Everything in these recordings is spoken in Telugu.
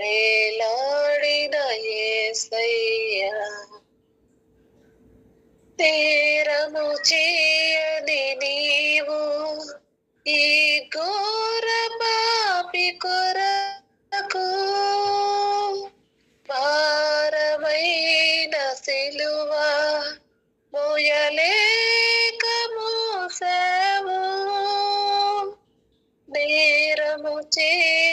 వేలాడిన ఏసయ్యా తీరము చేయని నీవు ఈ ఘోర పాపి కొరకు. భారమైన సిలువ మోయలేక మోసము. నేరము చేయని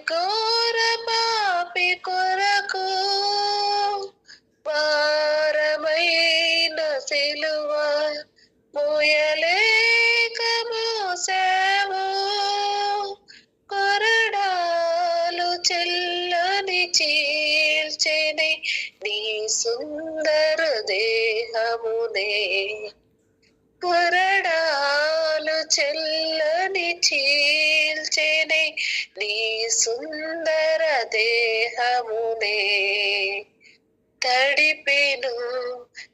ఈ నీ సుందర దేహమునే తడిపెను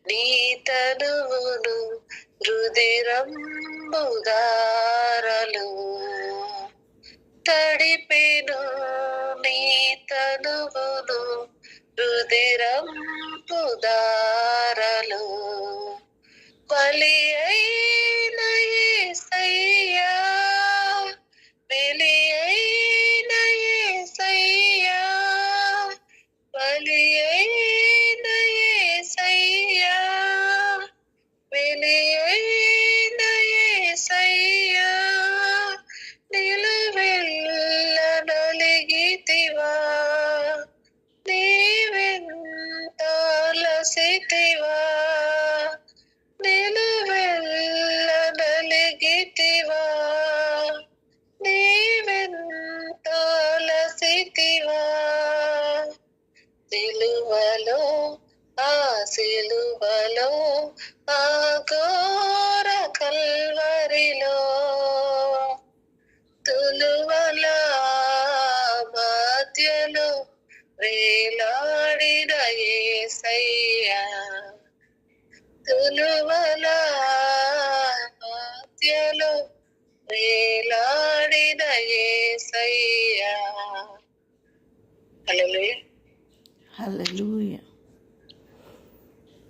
నీ తనువును రుదిరంబుదారలు తడిపెను నీ తనువును రుదిరంబుదారలు బలి అయిన వేలాడిన ఏసయ్యా.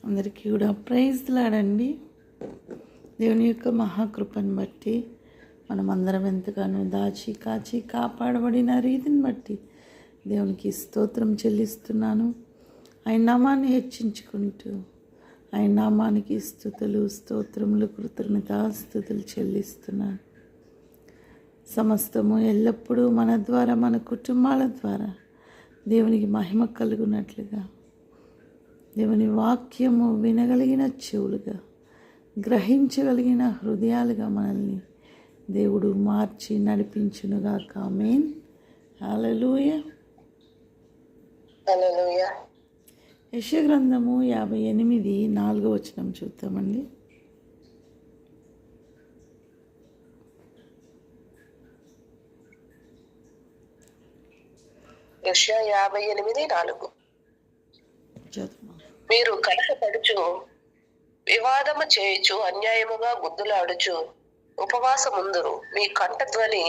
అందరికీ కూడా ప్రైజ్ లాడండి. దేవుని యొక్క మహాకృపను బట్టి మనం అందరం ఎంతగానో దాచి కాచి కాపాడబడిన రీతిని బట్టి దేవునికి స్తోత్రం చెల్లిస్తున్నాను. ఆయన నామాన్ని హెచ్చించుకుంటూ ఆయన నామానికి స్థుతులు స్తోత్రములు కృతజ్ఞతాస్థుతులు చెల్లిస్తున్నాను. సమస్తము ఎల్లప్పుడూ మన ద్వారా మన కుటుంబాల ద్వారా దేవునికి మహిమ కలుగునట్లుగా దేవుని వాక్యము వినగలిగిన చెవులుగా గ్రహించగలిగిన హృదయాలుగా మనల్ని దేవుడు మార్చి నడిపించునుగాక. ఆమేన్. హల్లెలూయ. హల్లెలూయా. యశగ్రంథము యాభై ఎనిమిది నాలుగో వచనం చూద్దామండి. యెషయా యాభై ఎనిమిది నాలుగు. మీరు కలహపడుచు వివాదము చేయుచు అన్యాయముగా గుద్దులాడుచు ఉపవాసముందురు. మీ కంఠధ్వని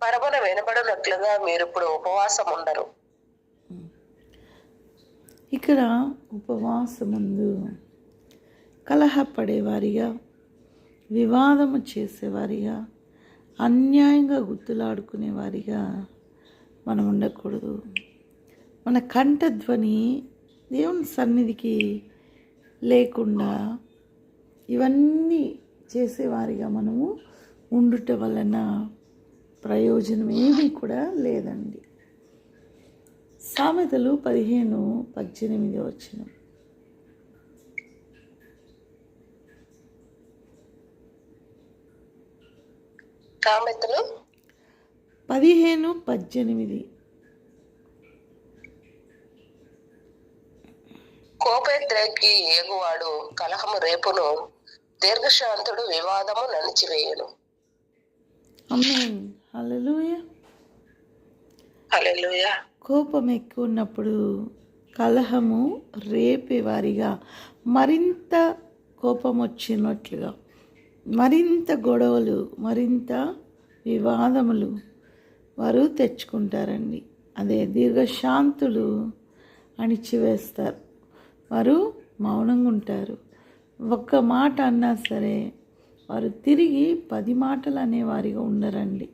పరమన వినబడినట్లుగా మీరు ఇప్పుడు ఉపవాసం ఉండరు ఇక్కడ ఉపవాసముందు కలహపడేవారిగా వివాదము చేసేవారిగా అన్యాయంగా గుర్తులాడుకునేవారిగా మనం ఉండకూడదు. మన కంఠధ్వని దేవుని సన్నిధికి లేకుండా ఇవన్నీ చేసేవారిగా మనము ఉండుట వలన ప్రయోజనం ఏమీ కూడా లేదండి. సామెతలు పదిహేను పద్దెనిమిది వచ్చిన సామెతలు పదిహేను పద్దెనిమిది. కోపేద్రేకి ఏగువాడు కలహము రేపును దీర్ఘశాంతుడు వివాదము హల్లెలూయా. కోపం ఎక్కువ ఉన్నప్పుడు కలహము రేపేవారిగా మరింత కోపం వచ్చినట్లుగా మరింత గొడవలు మరింత వివాదములు వారు తెచ్చుకుంటారండి. అదే దీర్ఘశాంతులు అణిచివేస్తారు. వారు మౌనంగా ఉంటారు ఒక్క మాట అన్నా సరే వారు తిరిగి పది మాటలు అనేవారిగా ఉండరండి.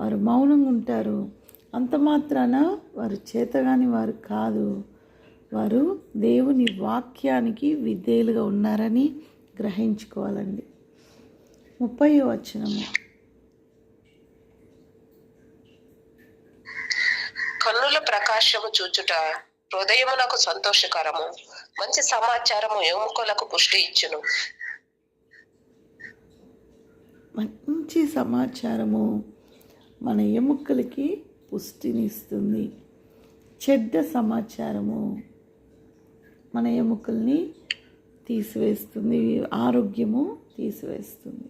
వారు మౌనంగా ఉంటారు అంత మాత్రాన వారు చేతగాని వారు కాదు. వారు దేవుని వాక్యానికి విధేయులుగా ఉన్నారని గ్రహించుకోవాలండి. ముప్పై వచనము. ప్రకాశము చూచుట హృదయమునకు సంతోషకరము. మంచి సమాచారము ఎముకలకు పుష్టి ఇచ్చును. మంచి సమాచారము మన ఎముకలకి పుష్టినిస్తుంది. చెడ్డ సమాచారము మన ఎముకల్ని తీసివేస్తుంది ఆరోగ్యము తీసివేస్తుంది.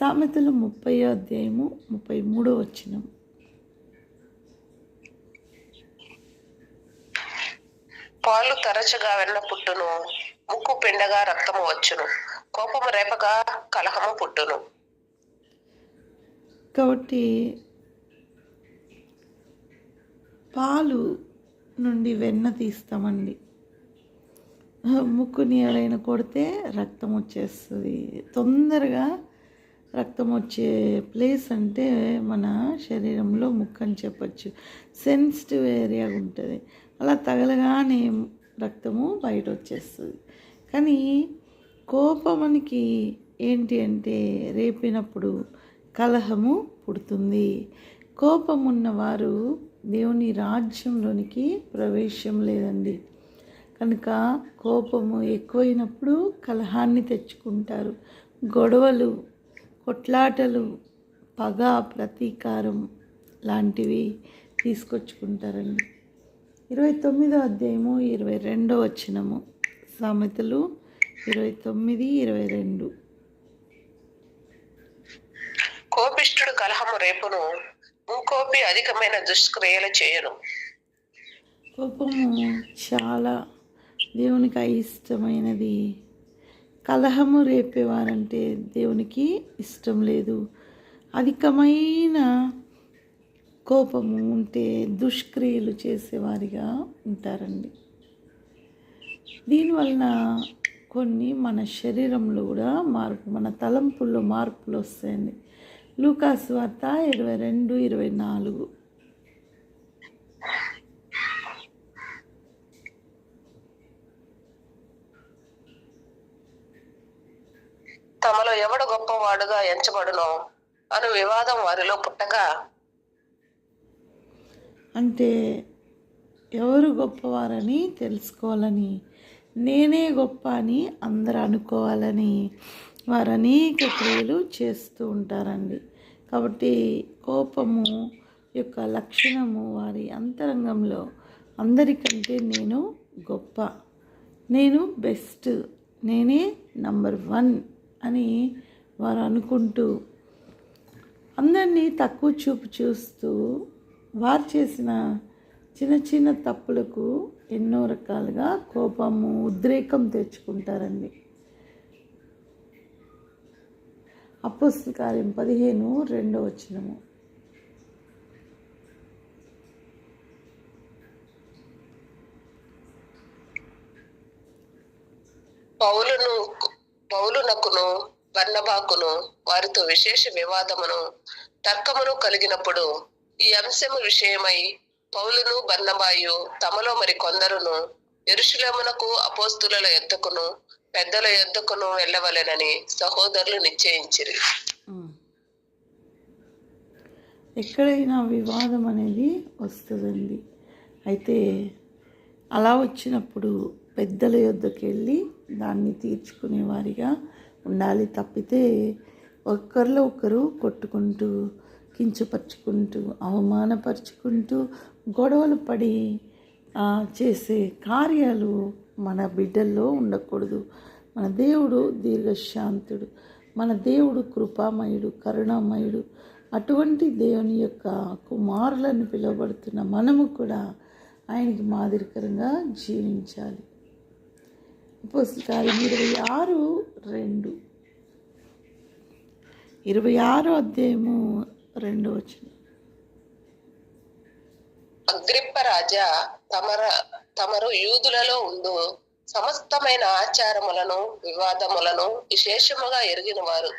సామెతలు ముప్పై అధ్యాయము ముప్పై మూడో వచ్చినం పాలు తరచుగా వెన్న పుట్టును. ముక్కు పిండగా రక్తము వచ్చును. కోపము రేపగా కలహము పుట్టును. కాబట్టి పాలు నుండి వెన్న తీస్తామండి. ముక్కుని ఎవరైనా కొడితే రక్తం వచ్చేస్తుంది. తొందరగా రక్తం వచ్చే ప్లేస్ అంటే మన శరీరంలో ముక్కు అని చెప్పచ్చు. సెన్సిటివ్ ఏరియా ఉంటుంది. అలా తగలగానే రక్తము బయట వచ్చేస్తుంది కానీ కోపమునికి ఏంటి అంటే రేపినప్పుడు కలహము పుడుతుంది. కోపం ఉన్నవారు దేవుని రాజ్యంలోనికి ప్రవేశం లేదండి. కనుక కోపము ఎక్కువైనప్పుడు కలహాన్ని తెచ్చుకుంటారు. గొడవలు కొట్లాటలు పగ ప్రతీకారం లాంటివి తీసుకొచ్చుకుంటారండి. ఇరవై తొమ్మిదో అధ్యాయము ఇరవై రెండో వచ్చినము సామెతలు ఇరవై తొమ్మిది ఇరవై రెండు. కోపిష్ఠుడు కలహము రేపును ఇంకోపి అధికమైన దుష్క్రియలు చేయును. కోపము చాలా దేవునికి అయిష్టమైనది. కలహము రేపేవారంటే దేవునికి ఇష్టం లేదు. అధికమైన కోపము ఉంటే దుష్క్రియలు చేసేవారిగా ఉంటారండి. దీనివలన కొన్ని మన శరీరంలో కూడా మార్పు మన తలంపుల్లో మార్పులు వస్తాయండి. లూకాస్ వార్త ఇరవై రెండు ఇరవై నాలుగు. తమలో ఎవడు గొప్పవాడుగా ఎంచబడునో అను వివాదం వారిలో పుట్టగా అంటే ఎవరు గొప్పవారని తెలుసుకోవాలని నేనే గొప్ప అని అందరూ అనుకోవాలని వారు అనేక క్రియలు చేస్తూ ఉంటారండి. కాబట్టి కోపము యొక్క లక్షణము వారి అంతరంగంలో అందరికంటే నేను గొప్ప నేను బెస్ట్ నేనే నంబర్ వన్ అని వారు అనుకుంటూ అందరినీ తక్కువ చూపు చూస్తూ వారు చేసిన చిన్న చిన్న తప్పులకు ఎన్నో రకాలుగా కోపము ఉద్రేకం తెచ్చుకుంటారండి. అపోస్తల కార్యం పదిహేను రెండో వచ్చినము పౌలును పౌలునకును బర్నబాకును వారితో విశేష వివాదమును తర్కమును కలిగినప్పుడు ఈ అంశము విషయమై పౌలును బర్ణబాయు తమలో మరి కొందరును ఎరుషులమునకు అపోస్తుల ఎద్దకును పెద్దల ఎద్దకును వెళ్ళవలెనని సహోదరులు నిశ్చయించిరి. ఎక్కడైనా వివాదం అనేది వస్తుందండి. అయితే అలా వచ్చినప్పుడు పెద్దల యొద్దకు వెళ్ళి దాన్ని తీర్చుకునే వారిగా ఉండాలి తప్పితే ఒక్కరిలో ఒకరు కొట్టుకుంటూ కించపరుచుకుంటూ అవమానపరుచుకుంటూ గొడవలు పడి చేసే కార్యాలు మన బిడ్డల్లో ఉండకూడదు. మన దేవుడు దీర్ఘశాంతుడు. మన దేవుడు కృపామయుడు కరుణామయుడు. అటువంటి దేవుని యొక్క కుమారులను పిలువబడుతున్న మనము కూడా ఆయనకి మాదిరికరంగా జీవించాలి. పుస్తకాలు ఇరవై ఆరు రెండు. ఇరవై ఆరు అధ్యాయము రెండు వచ్చిన అగ్రిప్ప రాజా తమర తమరు యూదులలో ఉండు. సమస్తమైన ఆచారములను వివాదములను విశేషముగా ఎరిగిన వారు.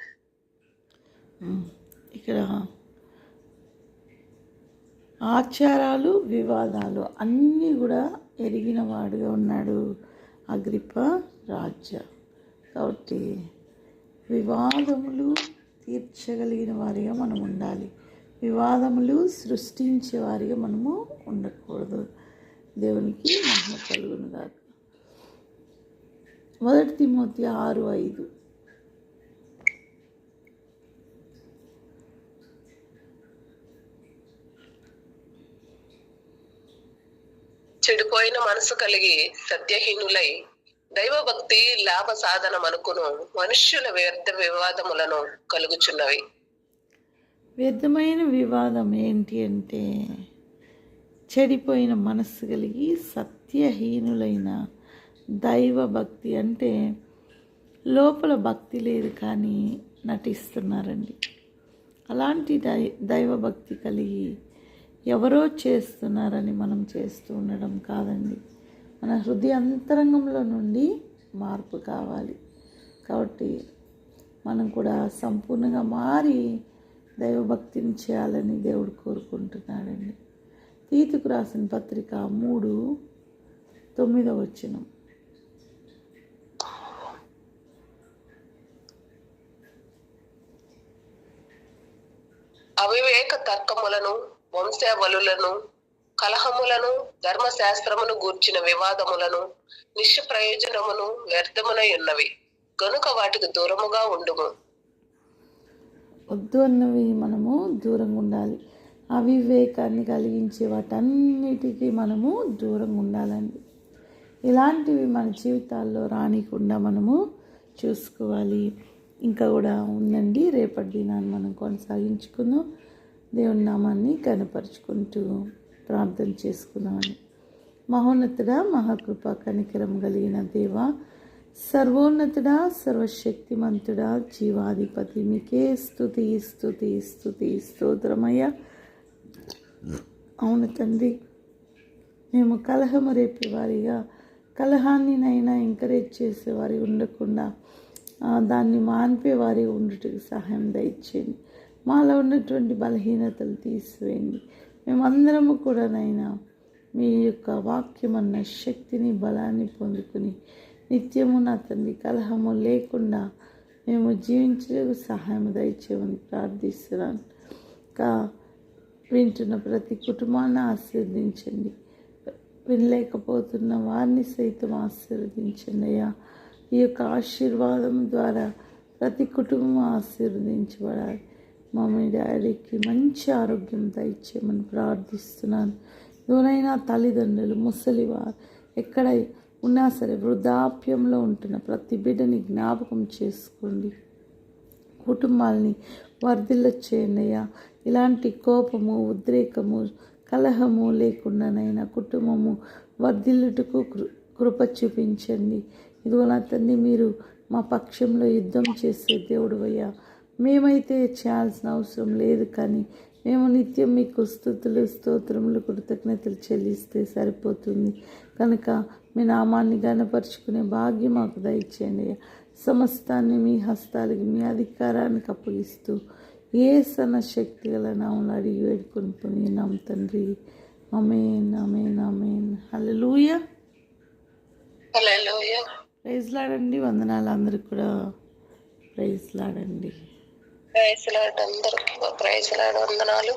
ఇక్కడ ఆచారాలు వివాదాలు అన్నీ కూడా ఎరిగిన వాడుగా ఉన్నాడు అగ్రిప రాజ్య. కాబట్టి వివాదములు తీర్చగలిగిన వారిగా మనం ఉండాలి. వివాదములు సృష్టించే వారిగా మనము ఉండకూడదు. దేవునికి మహిమ కలుగును కాదు మొదటి తిమోతి ఆరు ఐదు. చెడిపోయిన మనసు కలిగి సత్యహీనులై దైవభక్తి లాభ సాధనం అనుకును. మనుష్యుల వ్యర్థ వివాదములను కలుగుచున్నవి. వ్యర్థమైన వివాదం ఏంటి అంటే చెడిపోయిన మనస్సు కలిగి సత్యహీనులైన దైవ భక్తి అంటే లోపల భక్తి లేదు కానీ నటిస్తున్నారండి. అలాంటి దై దైవభక్తి కలిగి ఎవరో చేస్తున్నారని మనం చేస్తూ ఉండడం కాదండి. మన హృదయ అంతరంగంలో నుండి మార్పు కావాలి. కాబట్టి మనం కూడా సంపూర్ణంగా మారి దైవభక్తిని చేయాలని దేవుడు కోరుకుంటున్నాడండి. తీతుకు రాసిన పత్రిక మూడు తొమ్మిదవ వచనం. అవివేక తర్కములను వంశావలులను కలహములను ధర్మశాస్త్రమును గూర్చిన వివాదములను నిష్ప్రయోజనమును వ్యర్థమునై ఉన్నవి గనుక వాటికి దూరముగా ఉండుము. వద్దు అన్నవి మనము దూరంగా ఉండాలి అవివేకాన్ని కలిగించే వాటన్నిటికీ మనము దూరంగా ఉండాలండి ఇలాంటివి మన జీవితాల్లో రానికుండా మనము చూసుకోవాలి. ఇంకా కూడా ఉందండి. రేపటి దినాన్ని మనం కొనసాగించుకుందాం. దేవుని నామాన్ని కనపరుచుకుంటూ ప్రార్థన చేసుకున్నామని. మహోన్నతుడా మహాకృప కనికరం కలిగిన దేవ సర్వోన్నతుడా సర్వశక్తిమంతుడా జీవాధిపతి మీకే స్థుతి స్థుతి స్థుతి స్తోత్రమయ్య. అవును తండ్రి మేము కలహము రేపేవారిగా కలహాన్ని నైనా ఎంకరేజ్ చేసేవారి ఉండకుండా దాన్ని మాన్పేవారి ఉండటకు సహాయం దయచేయండి. మాలో ఉన్నటువంటి బలహీనతలు తీసివేయండి. మేమందరము కూడా నైనా మీ యొక్క వాక్యం అన్న శక్తిని బలాన్ని పొందుకుని నిత్యము నా తండ్రి కలహము లేకుండా మేము జీవించడానికి సహాయం దయచేయమని ప్రార్థిస్తున్నాను కా వింటున్న ప్రతి కుటుంబాన్ని ఆశీర్వదించండి. వినలేకపోతున్న వారిని సైతం ఆశీర్వదించండి అయ్యా. ఈ యొక్క ఆశీర్వాదం ద్వారా ప్రతి కుటుంబం ఆశీర్వదించబడాలి. మమ్మీ డాడీకి మంచి ఆరోగ్యం దయచేయమని ప్రార్థిస్తున్నాను. ఎవరైనా తల్లిదండ్రులు ముసలివారు ఎక్కడ ఉన్నా సరే వృద్ధాప్యంలో ఉంటున్న ప్రతి బిడ్డని జ్ఞాపకం చేసుకోండి. కుటుంబాల్ని వర్ధిల్ల చేయండి ఇలాంటి కోపము ఉద్రేకము కలహము లేకుండానైనా కుటుంబము వర్ధిల్లుటకు కృ- కృప చూపించండి. ఇదిగో నా తండ్రి మీరు మా పక్షంలో యుద్ధం చేసే దేవుడు అయ్యా. మేమైతే చేయాల్సిన అవసరం లేదు కానీ మేము నిత్యం మీకు స్థుతులు స్తోత్రములు కృతజ్ఞతలు చెల్లిస్తే సరిపోతుంది. కనుక మీ నామాన్ని గనపరుచుకునే భాగ్యం మాకు దయచేయండి. సమస్తాన్ని మీ హస్తాలకి మీ అధికారానికి అప్పగిస్తూ ఏ సన శక్తి గల నామలు అడిగి వేడుకొని పొందినాం తండ్రి. అమేన్ అమేన్ అమేన్ హల్లెలూయా. ప్రైజ్ లాడండి వందనాలు అందరికి కూడా. ప్రైజ్ లాడండి ప్రైజ్ లాడ్ అందరూ ప్రైజ్ లాడ్ వందనాలు.